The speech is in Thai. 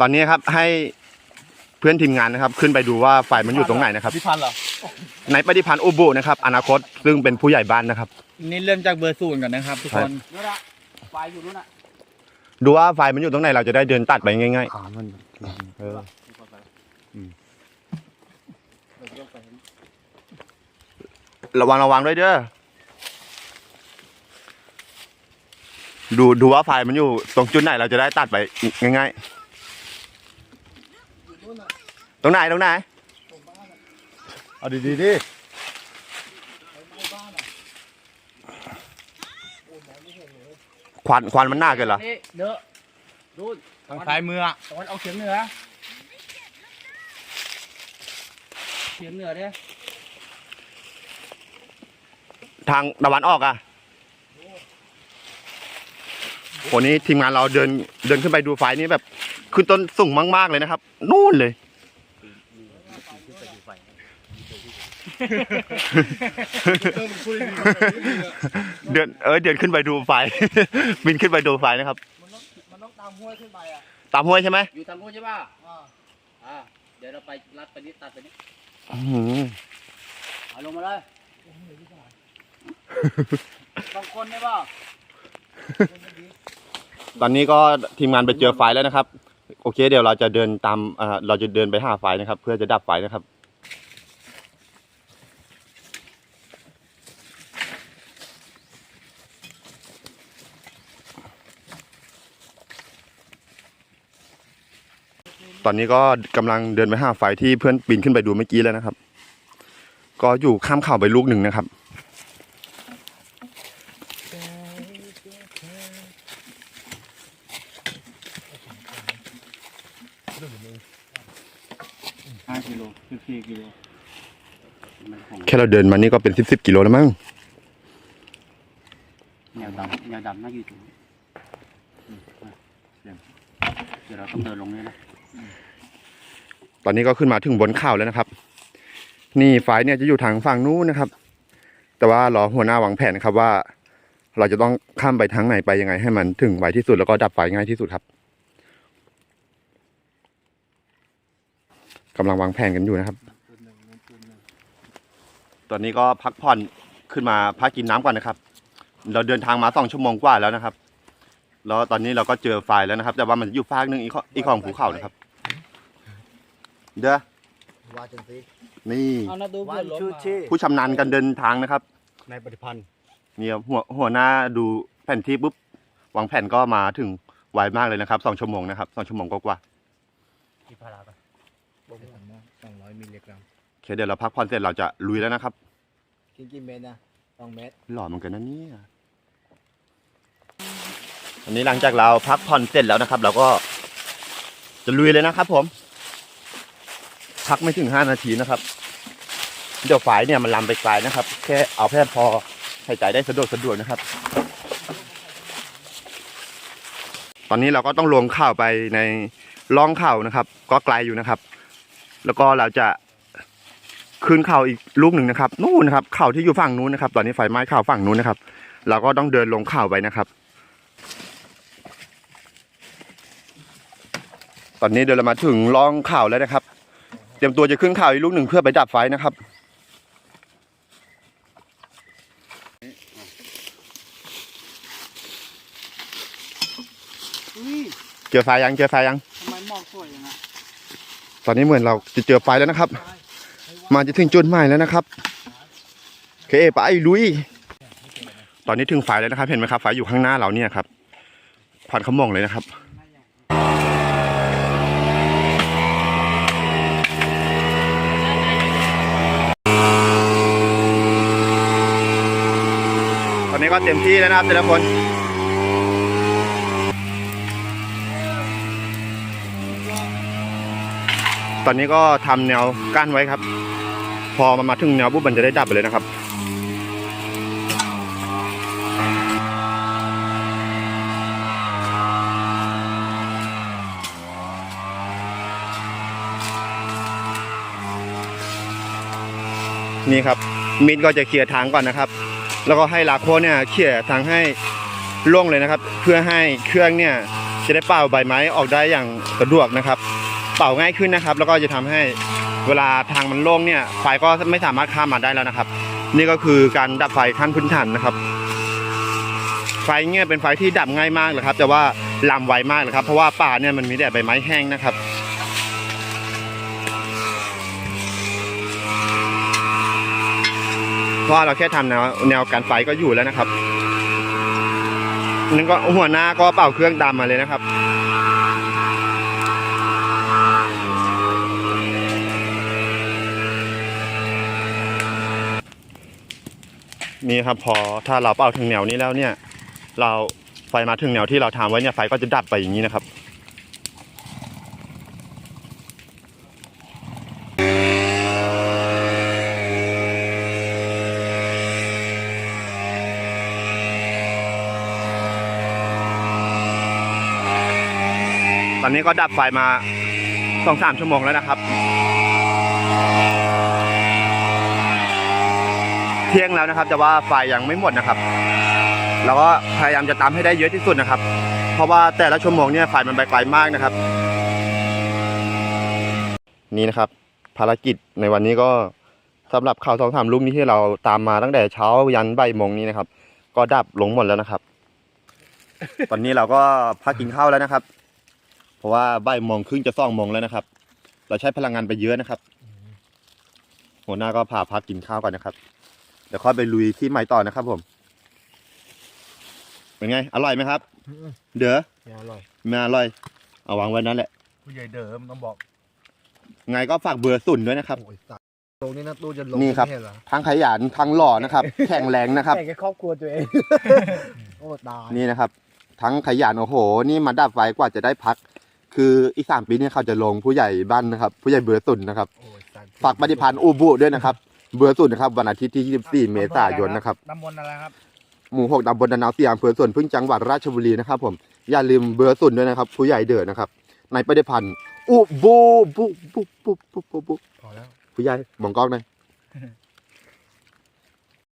ตอนนี้ครับให้เพื่อนทีมงานนะครับ ขึ้นไปดูว่าไฟมันอยู่ตรงไหนนะครับพี่พันธุ์เหรอในปฏิพันธ์อุบุนะครับ อนาคตซึ่งเป็นผู้ใหญ่บ้านนะครับ นี่เริ่มจากเบอร์ศูนย์ก่อนนะครับ ทุกคนนู่นน่ะไฟอยู่นู่นน่ะดูว่าไฟมันอยู่ตรงไหนเราจะได้เดินตัดไปง่ายขามันๆเออระวังระวังด้วยเด้อดูดูว่าไฟมันอยู่ตรงจุดไหนเราจะได้ตัดไปง่ายๆ ตรงไหนตรงไหนเอาดีๆดิควันควันมันหน้าเกินเหรอนี่เด้อนู่นทางซ้ายมืออะตะวันออกเฉียงเหนือเฉียงเหนือเด้ทางตะวันออกอะโหนี้ทีมงานเราเดินเดินขึ้นไปดูไฟนี่แบบ ขึ้นต้นสูงมาก ๆ เลยนะครับ นู่นเลย เดินเออเดินขึ้นไปดูไฟ บินขึ้นไปดูไฟนะครับ มันต้องมันต้องตามห้วยขึ้นไปอะตามห้วยใช่ไหมอยู่ทางนู้นใช่ป่ะอ่าอ่าเดี๋ยวเราไปรัดไปนี้ตัดไปนี้อื้อหือเอาลงมาเลยต้องคนได้ป่ะตอนนี้ก็ทีมงานไปเจอไฟแล้วนะครับ โอเค เดี๋ยวเราจะเดินตามอ่าเราจะเดินไปหาไฟนะครับ เพื่อจะดับไฟนะครับ อนนี้ก็กำลังเดินไปหาไฟที่เพื่อนปีนขึ้นไปดูเมื่อกี้แล้วนะครับ ก็อยู่ข้ามเขาไปลูกหนึ่งนะครับ ห้ากิโลสิบสี่กิโลมันของแค่เราเดินมานี่ก็เป็นสิบสิบกิโลแล้วมั้งแนวดำแนวดำน่าอยู่ตรงนี้อืมอะเดี๋ยวเดี๋ยวเราต้องเดินลงนี่นะ ตอนนี้ก็ขึ้นมาถึงบนเขาแล้วนะครับ นี่ไฟเนี่ยจะอยู่ทางฝั่งนู้นนะครับ แต่ว่ารอหัวหน้าวางแผนครับว่า เราจะต้องข้ามไปทางไหนไปยังไง ให้มันถึงไวที่สุดแล้วก็ดับไฟง่ายที่สุดครับกำลังวางแผนกันอยู่นะครับ ตอนนี้ก็พักผ่อนขึ้นมาพักกินน้ำก่อนนะครับ เราเดินทางมาสองชั่วโมงกว่าแล้วนะครับ แล้วตอนนี้เราก็เจอไฟแล้วนะครับ แต่ว่ามันอยู่ฟากหนึงอีกออีกของภูเขานะครับ เด้อว่าจังสินี่เอานะดูวัเพื่อนนล้มชูมาชีผู้ชำนาญการเดินทางนะครับ ในปฏิพันธ์เนี่ยหัวหัวหน้าดูแผนที่ปุ๊บวางแผนก็มาถึงไวมากเลยนะครับสองชั่วโมงนะครับสองชั่วโมงก็กว่าที่พาราไปสองร้อยมิลลิกรัมโอเคเดี๋ยวเราพักผ่อนเสร็จเราจะลุยแล้วนะครับ กินกี่เมตรนะสองเมตรหล่อเหมือนกันนะเนี่ยอันนี้หลังจากเราพักผ่อนเสร็จแล้วนะครับ เราก็จะลุยเลยนะครับผม พักไม่ถึงห้านาทีนะครับ เดี๋ยวฝายเนี่ยมันลำไปไกลนะครับ แค่เอาแค่พอหายใจได้สะดวกสะดวกนะครับ ตอนนี้เราก็ต้องลงเข่าวไปในล่องเข่านะครับ ก็ไกลอยู่นะครับ แล้วก็เราจะขึ้นเข่าอีกลูกหนึ่งนะครับ นู่นนะครับเข่าที่อยู่ฝั่งนู้นนะครับ ตอนนี้ไฟไหม้เข่าฝั่งนู้นนะครับ เราก็ต้องเดินลงเข่าไปนะครับ ตอนนี้เดินมาถึงล่องเข่าแล้วนะครับ เตรียมตัวจะขึ้นเข่าอีกลูกหนึ่งเพื่อไปดับไฟนะครับ อุ้ยเจอไฟยังเจอไฟยัง ทำไมหมอกสวยอย่างอะตอนนี้เหมือนเราจะเจอไฟแล้วนะครับ มาจะถึงจุดหมายแล้วนะครับโอเคไปลุย ตอนนี้ถึงไฟแล้วนะครับ เห็นไหมครับไฟอยู่ข้างหน้าเราเนี่ยครับควันขโมงเลยนะครับ อนนี้ก็เต็มที่แล้วนะครับแต่ละคนตอนนี้ก็ทำแนวกั้นไว้ครับ พอมันมาถึงแนวปุ๊บมันจะได้ดับไปเลยนะครับ นี่ครับมิดก็จะเคลียร์ทางก่อนนะครับ แล้วก็ให้ลาโคเนี่ยเคลียทางให้โล่งเลยนะครับ เพื่อให้เครื่องเนี่ยจะได้เป่าใบไม้ออกได้อย่างสะดวกนะครับ เป่าง่ายขึ้นนะครับ แล้วก็จะทำให้เวลาทางมันโล่งเนี่ยไฟก็ไม่สามารถข้ามมาได้แล้วนะครับ นี่ก็คือการดับไฟขั้นพื้นฐานนะครับ ไฟเนี่ยเป็นไฟที่ดับง่ายมากเลยครับ แต่ว่าลามไวมากเลยครับเพราะว่าป่าเนี่ยมันมีแต่ใบไม้แห้งนะครับ เพราะเราแค่ทำแนวแนวการไฟก็อยู่แล้วนะครับนั่นก็หัวหน้าก็เป่าเครื่องดำมาเลยนะครับนี่ครับพอถ้าเราเป่าถึงแนวนี้แล้วเนี่ย เราไฟมาถึงแนวที่เราทำไว้เนี่ยไฟก็จะดับไปอย่างนี้นะครับ อนนี้ก็ดับไฟมาสองสามชั่วโมงแล้วนะครับ เที่ยงแล้วนะครับ แต่ว่าไฟยังไม่หมดนะครับเราก็พยายามจะตามให้ได้เยอะที่สุดนะครับ เพราะว่าแต่ละชั่วโมงเนี่ยไฟมันไปไกลมากนะครับ นี่นะครับ ภารกิจในวันนี้ก็สำหรับข่าวสองสามลูกนี้ที่เราตามมาตั้งแต่เช้ายันบ่ายโมงนี้นะครับ ก็ดับลงหมดแล้วนะครับ ตอนนี้เราก็พักกินข้าวแล้วนะครับ เพราะว่าบ่ายโมงครึ่งจะสองโมงแล้วนะครับ เราใช้พลังงานไปเยอะนะครับหัวหน้าก็พาพักกินข้าวก่อนนะครับ เดี๋ยวค่อยไปลุยที่ใหม่ต่อนะครับ ผม เป็นไง อร่อยไหมครับ เด้อไม่อร่อยไม่อร่อย เอาวางไว้นั้นแหละ ผู้ใหญ่เดิมต้องบอก ไงก็ฝากเบอร์สุนด้วยนะครับโอ้ยสัตว์ลงนี่นะตู้จะลงนี่ครับไม่ใช่เหรอทั้งขยันทั้งหล่อนะครับ แข็งแรงนะครับแข่งกับครอบครัวตัวเองโอ้ตายนี่นะครับ ทั้งขยันโอ้โห นี่มาดับไฟกว่าจะได้พัก คืออีกสามปีเนี่ยเขาจะลงผู้ใหญ่บ้านนะครับ ผู้ใหญ่เบอร์สุนนะครับโอ้ยสัตว์ฝากปฏิพันธ์อูบุด้วยนะครับ เบอร์สุนนะครับวันอาทิตย์ที่ 24 เมษายนนะครับตำบลอะไรครับหมู่หกตำบลดานาวเสียอำเภอสวนพึ่งจังหวัดราชบุรีนะครับผมอย่าลืมเบอร์สุนด้วยนะครับ ผู้ใหญ่เดือนะครับในปฏิพันธ์อุบูบุบุบุบุบุบุพอแล้วผู้ใหญ่มองกล้องหน่อย